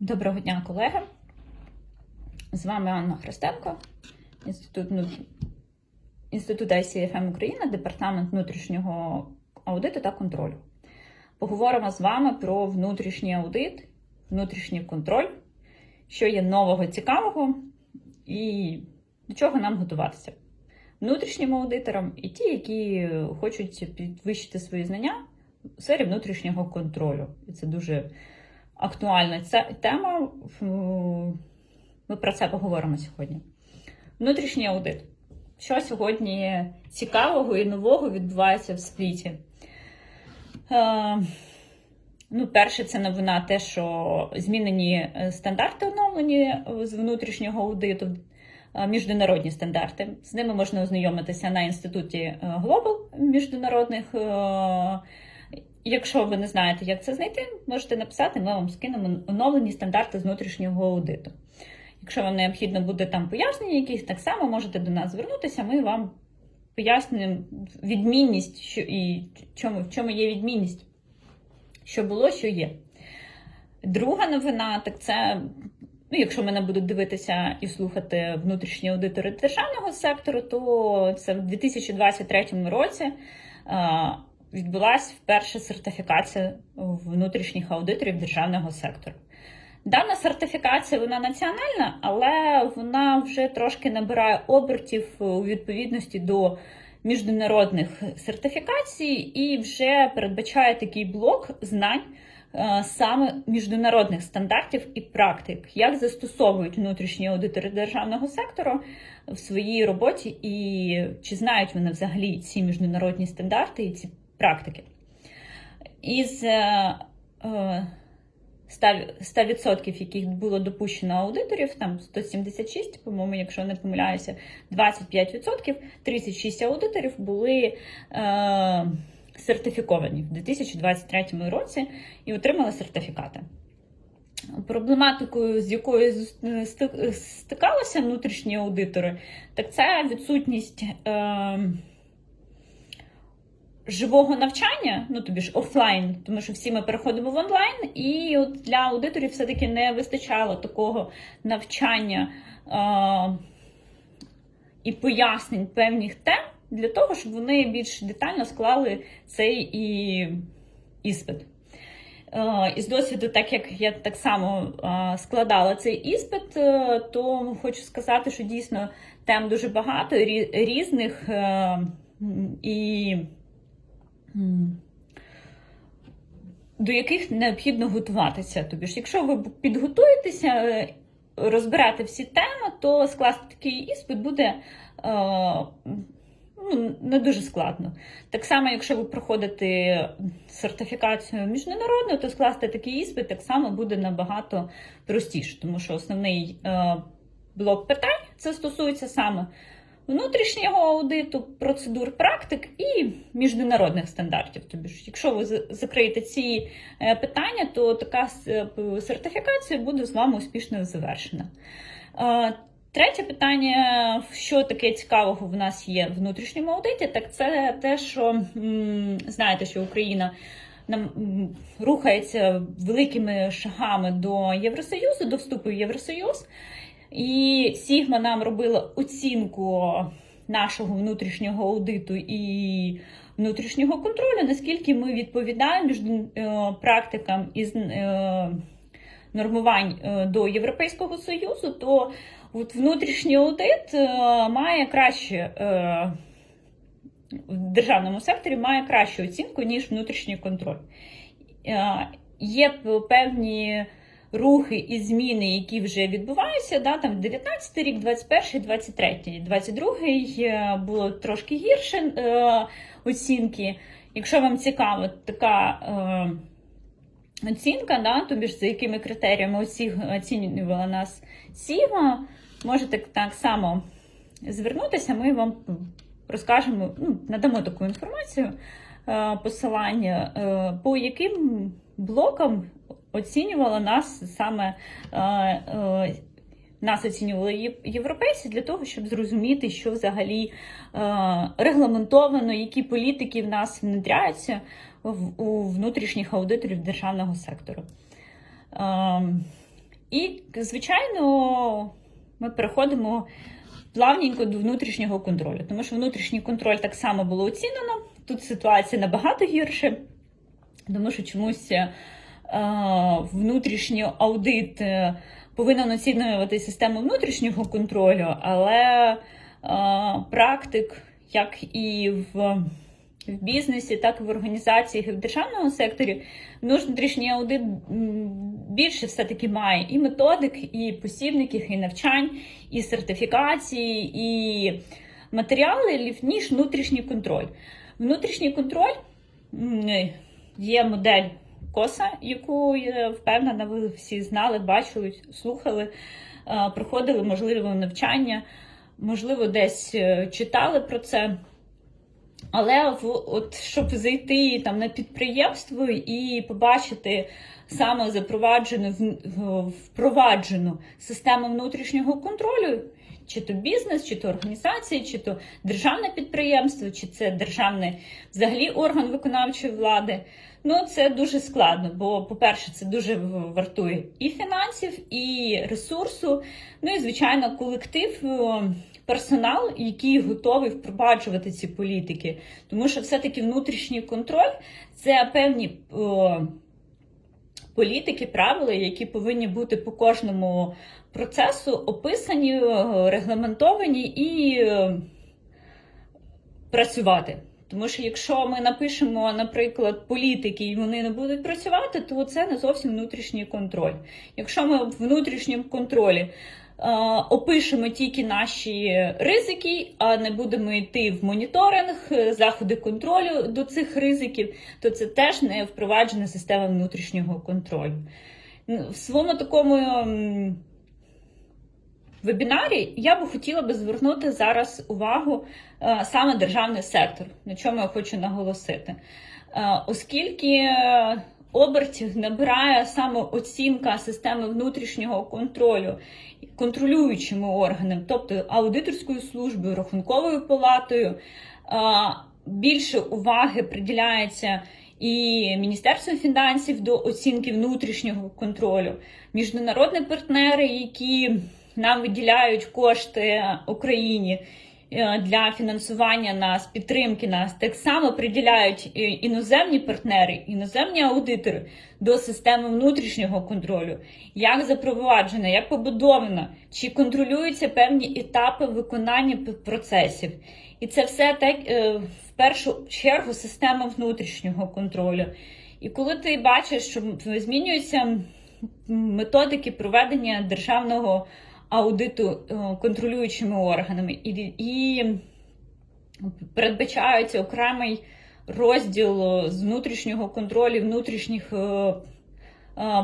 Доброго дня, колеги. З вами Анна Христенко, Інститут, Інститут ICFM Україна, Департамент внутрішнього аудиту та контролю. Поговоримо з вами про внутрішній аудит, внутрішній контроль, що є нового цікавого і до чого нам готуватися. Внутрішнім аудиторам і ті, які хочуть підвищити свої знання у сфері внутрішнього контролю. І це дуже актуальна ця тема. Ми про це поговоримо сьогодні. Внутрішній аудит. Що сьогодні цікавого і нового відбувається в світі? Е, ну, перше, це новина, те, що змінені стандарти оновлені з внутрішнього аудиту, е, міжнародні стандарти. З ними можна ознайомитися на інституті Global міжнародних. е, Якщо ви не знаєте, як це знайти, можете написати, ми вам скинемо оновлені стандарти з внутрішнього аудиту. Якщо вам необхідно буде там пояснення, якісь так само можете до нас звернутися, ми вам пояснимо відмінність що, і чому, в чому є відмінність, що було, що є. Друга новина, так це, ну, якщо мене будуть дивитися і слухати внутрішні аудитори державного сектору, то це в 2023 році відбулася вперше сертифікація внутрішніх аудиторів державного сектору. Дана сертифікація вона національна, але вона вже трошки набирає обертів у відповідності до міжнародних сертифікацій і вже передбачає такий блок знань саме міжнародних стандартів і практик, як застосовують внутрішні аудитори державного сектору в своїй роботі, і чи знають вони взагалі ці міжнародні стандарти і ці практики. Із 100%, яких було допущено аудиторів, там 176, по-моєму, якщо не помиляюся, 25%, 36 аудиторів були е, сертифіковані в 2023 році і отримали сертифікати. Проблематикою, з якою стикалися внутрішні аудитори, так це відсутність. Е, живого навчання, ну тобі ж офлайн, тому що всі ми переходимо в онлайн, і от для аудиторів все-таки не вистачало такого навчання е- і пояснень певних тем для того, щоб вони більш детально склали цей і іспит. Е, із досвіду, так як я так само е, складала цей іспит, е, то хочу сказати, що дійсно тем дуже багато різних і до яких необхідно готуватися. Тобі ж, якщо ви підготуєтеся, е, розбирати всі теми, то скласти такий іспит буде е, ну, не дуже складно. Так само, якщо ви проходите сертифікацію міжнародну, то скласти такий іспит так само буде набагато простіше, тому що основний е, блок питань це стосується саме внутрішнього аудиту, процедур практик і міжнародних стандартів. Тобі ж, якщо ви закриєте ці е, питання, то така е, сертифікація буде з вами успішно завершена. Е, третє питання, що таке цікавого в нас є в внутрішньому аудиті, так це те, що знаєте, що Україна нам рухається великими шагами до Євросоюзу, до вступу в Євросоюз. І Сігма нам робила оцінку нашого внутрішнього аудиту і внутрішнього контролю, наскільки ми відповідаємо між е, практикам із е, нормувань е, до Європейського Союзу, то от внутрішній аудит має краще в державному секторі має кращу оцінку, ніж внутрішній контроль. Є певні рухи і зміни, які вже відбуваються, да, там 19 рік, 21, 23, 22 було трошки гірше е, оцінки. Якщо вам цікава така е, оцінка, да, тобі ж за якими критеріями оцінювала нас Сіма, можете так само звернутися, ми вам розкажемо, ну, надамо таку інформацію, е, посилання, е, по яким блокам оцінювала нас саме. Е, е, нас оцінювали європейці для того, щоб зрозуміти, що взагалі е, регламентовано, які політики в нас внедряються у внутрішніх аудиторів державного сектору. І, звичайно, ми переходимо плавненько до внутрішнього контролю, тому що внутрішній контроль так само було оцінено. Тут ситуація набагато гірше, тому що чомусь внутрішній аудит е, повинен оцінювати систему внутрішнього контролю, але е, практик, як і в в бізнесі, так і в організаціях і в державному секторі, внутрішній аудит більше все-таки має і методик, і посібників, і навчань, і сертифікації, і матеріалів, ніж внутрішній контроль. Внутрішній контроль є модель коса, яку я впевнена, ви всі знали, бачили, слухали, е, проходили можливо навчання, можливо, десь е, читали про це. Але в, от, щоб зайти там на підприємство і побачити саме запроваджену впроваджену систему внутрішнього контролю, чи то бізнес, чи то організація, чи то державне підприємство, чи це державний взагалі орган виконавчої влади. Ну, це дуже складно, бо, по-перше, це дуже вартує і фінансів, і ресурсу. Ну і звичайно, колектив, персонал, який готовий впроваджувати ці політики. Тому що все-таки внутрішній контроль це певні о, політики, правила, які повинні бути по кожному процесу описані, регламентовані і о, працювати. Тому що якщо ми напишемо, наприклад, політики і вони не будуть працювати, то це не зовсім внутрішній контроль. Якщо ми в внутрішньому контролі е, опишемо тільки наші ризики, а не будемо йти в моніторинг, е, заходи контролю до цих ризиків, то це теж не впроваджена система внутрішнього контролю. В своєму такому вебінарі я би хотіла би звернути зараз увагу е, саме державний сектор, на чому я хочу наголосити. Е, Оскільки е, обертів набирає саме оцінка системи внутрішнього контролю контролюючими органами, тобто аудиторською службою, рахунковою палатою, більше уваги приділяється і Міністерством фінансів до оцінки внутрішнього контролю, міжнародні партнери, які нам виділяють кошти Україні е, для фінансування нас, підтримки нас, так само приділяють іноземні партнери, іноземні аудитори до системи внутрішнього контролю, як запроваджена, як побудована, чи контролюються певні етапи виконання процесів. І це все так е, в першу чергу система внутрішнього контролю. І коли ти бачиш, що змінюються методики проведення державного аудиту е, контролюючими органами, і, і передбачається окремий розділ з внутрішнього контролю, внутрішніх е, е,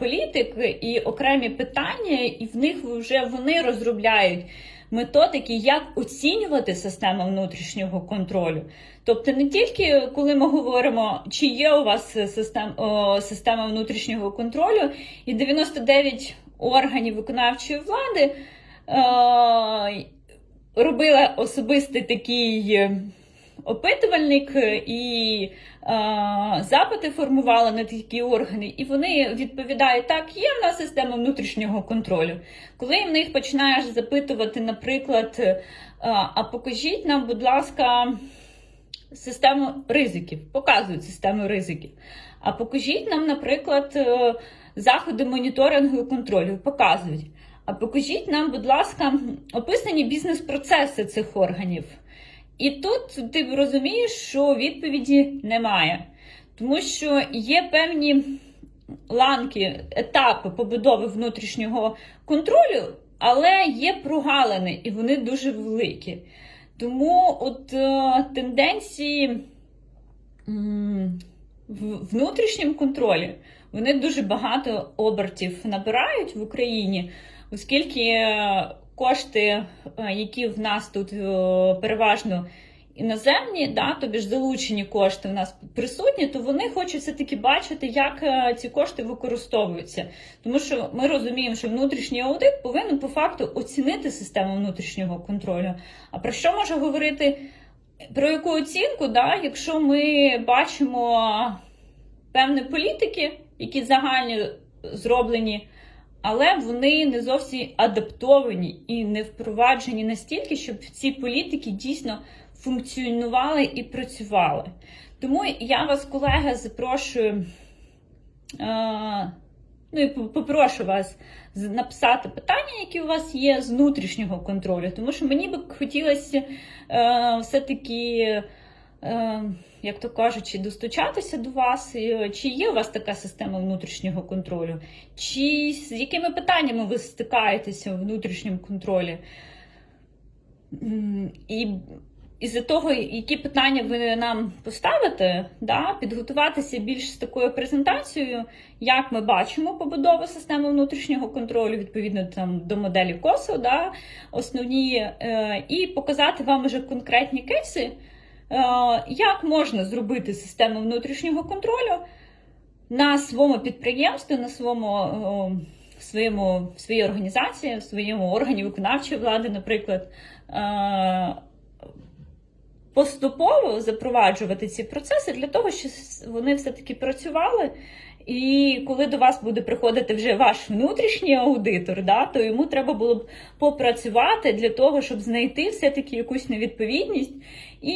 політик і окремі питання, і в них вже вони розробляють методики, як оцінювати систему внутрішнього контролю. Тобто не тільки коли ми говоримо, чи є у вас систем, о, система внутрішнього контролю, і 99 органів виконавчої влади е, робили особистий такий е, опитувальник е, і запити формували на такі органи, і вони відповідають: так, є в нас система внутрішнього контролю. Коли в них починаєш запитувати, наприклад, а покажіть нам, будь ласка, систему ризиків, показують систему ризиків. А покажіть нам, наприклад, заходи моніторингу і контролю, показують. А покажіть нам, будь ласка, описані бізнес-процеси цих органів. І тут ти розумієш, що відповіді немає. Тому що є певні ланки, етапи побудови внутрішнього контролю, але є прогалини, і вони дуже великі. Тому от е, тенденції в внутрішньому контролі вони дуже багато обертів набирають в Україні, оскільки е, кошти, е, які в нас тут е, переважно іноземні, да, тобі ж залучені кошти в нас присутні, то вони хочуть все-таки бачити, як ці кошти використовуються. Тому що ми розуміємо, що внутрішній аудит повинен по факту оцінити систему внутрішнього контролю. А про що може говорити? Про яку оцінку, да, якщо ми бачимо певні політики, які загальні зроблені, але вони не зовсім адаптовані і не впроваджені настільки, щоб ці політики дійсно функціонували і працювали. Тому я вас, колеги, запрошую. Е, Ну і попрошу вас написати питання, які у вас є з внутрішнього контролю, тому що мені би хотілося е, все-таки, як то кажучи, достучатися до вас. І, чи є у вас така система внутрішнього контролю, чи з якими питаннями ви стикаєтеся у внутрішньому контролі? І із-за того, які питання ви нам поставите, да, підготуватися більш з такою презентацією, як ми бачимо побудову системи внутрішнього контролю, відповідно там до моделі КОСО, да, основні, е, і показати вам вже конкретні кейси, е, як можна зробити систему внутрішнього контролю на своєму підприємстві, на своєму. Е, Своєму своїй організації, в своєму органі виконавчої влади, наприклад, е, поступово запроваджувати ці процеси для того, щоб вони все-таки працювали. І коли до вас буде приходити вже ваш внутрішній аудитор, да, то йому треба було б попрацювати для того, щоб знайти все-таки якусь невідповідність і,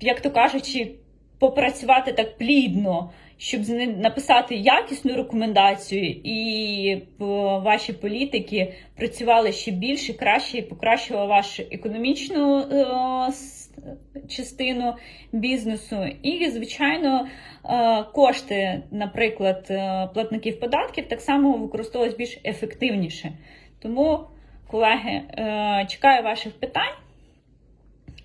як то кажучи, попрацювати так плідно щоб написати якісну рекомендацію, і ваші політики працювали ще більше, краще і покращували вашу економічну е, частину бізнесу. І, звичайно, е, кошти, наприклад, е, платників податків так само використовувалися більш ефективніше. Тому, колеги, чекаю ваших питань.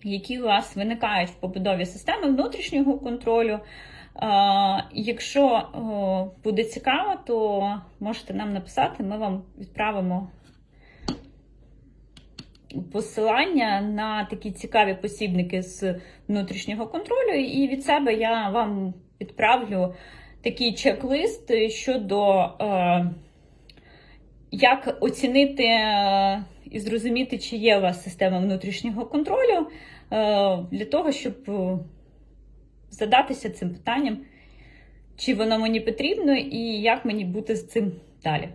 Які у вас виникають в побудові системи внутрішнього контролю, Якщо буде цікаво, то можете нам написати, ми вам відправимо посилання на такі цікаві посібники з внутрішнього контролю, і від себе я вам відправлю такий чек-лист щодо е, як оцінити е, і зрозуміти, чи є у вас система внутрішнього контролю, для того, щоб задатися цим питанням, чи воно мені потрібно, і як мені бути з цим далі.